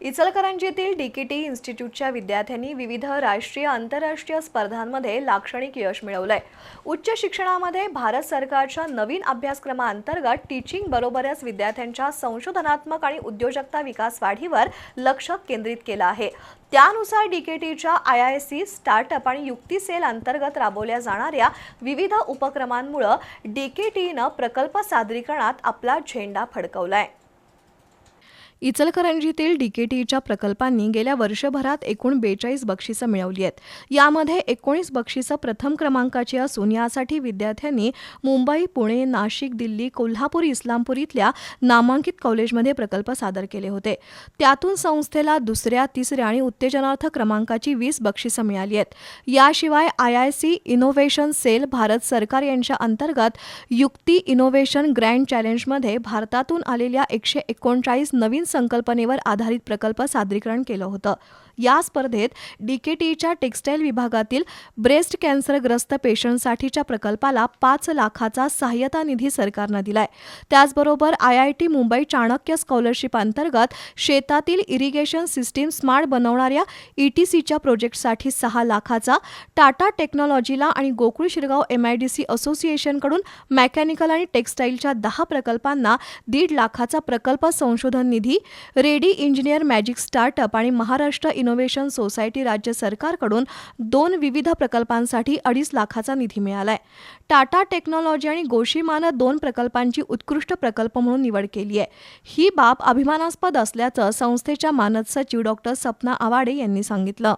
इचलकरंजीतील DKT इन्स्टिट्यूटच्या विद्यार्थ्यांनी विविध राष्ट्रीय आंतरराष्ट्रीय स्पर्धांमध्ये लाक्षणिक यश मिळवलंय. उच्च शिक्षणामध्ये भारत सरकारच्या नवीन अभ्यासक्रमाअंतर्गत टीचिंग बरोबरच विद्यार्थ्यांच्या संशोधनात्मक आणि उद्योजकता विकास वाढीवर लक्ष केंद्रित केलं आहे. त्यानुसार डीकेटीच्या आय आय सी स्टार्टअप आणि युक्ती सेल अंतर्गत राबवल्या जाणाऱ्या विविध उपक्रमांमुळे डीकेटीनं प्रकल्प सादरीकरणात आपला झेंडा फडकवलाय. इचलकरंजीतील डीकेटीच्या प्रकल्पांनी गेल्या वर्षभरात एकूण बेचाळीस बक्षिसं मिळवली आहेत. यामध्ये एकोणीस बक्षिसं प्रथम क्रमांकाची असून यासाठी विद्यार्थ्यांनी मुंबई पुणे नाशिक दिल्ली कोल्हापूर इस्लामपूर इथल्या नामांकित कॉलेजमध्ये प्रकल्प सादर केले होते. त्यातून संस्थेला दुसऱ्या तिसऱ्या आणि उत्तेजनार्थ क्रमांकाची वीस बक्षिसं मिळाली आहेत. याशिवाय I I C innovation cell Bharat सरकार यांच्या अंतर्गत युक्ती इनोव्हेशन ग्रँड चॅलेंजमध्ये भारतातून आलेल्या एकशे एकोणचाळीस नवीन संकल्पनेवर आधारित प्रकल्प सादरीकरण केलं होतं. या स्पर्धेत डीकेटीच्या टेक्स्टाईल विभागातील ब्रेस्ट कॅन्सरग्रस्त पेशंटसाठीच्या प्रकल्पाला पाच लाखाचा सहाय्यता निधी सरकारनं दिलाय. त्याचबरोबर I I T Mumbai Chanakya scholarship अंतर्गत शेतातील इरिगेशन सिस्टीम स्मार्ट बनवणाऱ्या ईटीसीच्या प्रोजेक्टसाठी सहा लाखाचा टाटा टेक्नॉलॉजीला आणि गोकुळ शिरगाव एमआयडीसी असोसिएशनकडून मेकॅनिकल आणि टेक्स्टाईलच्या दहा प्रकल्पांना दीड लाखाचा प्रकल्प संशोधन निधी रेडी इंजिनियर मॅजिक स्टार्टअप आणि महाराष्ट्र इनोव्हेशन सोसायटी राज्य सरकारकडून दोन विविध प्रकल्पांसाठी अडीच लाखाचा निधी मिळालाय. टाटा टेक्नॉलॉजी आणि गोशिमानं दोन प्रकल्पांची उत्कृष्ट प्रकल्प म्हणून निवड केली आहे. ही बाब अभिमानास्पद असल्याचं संस्थेच्या मानद सचिव डॉक्टर सपना आवाडे यांनी सांगितलं.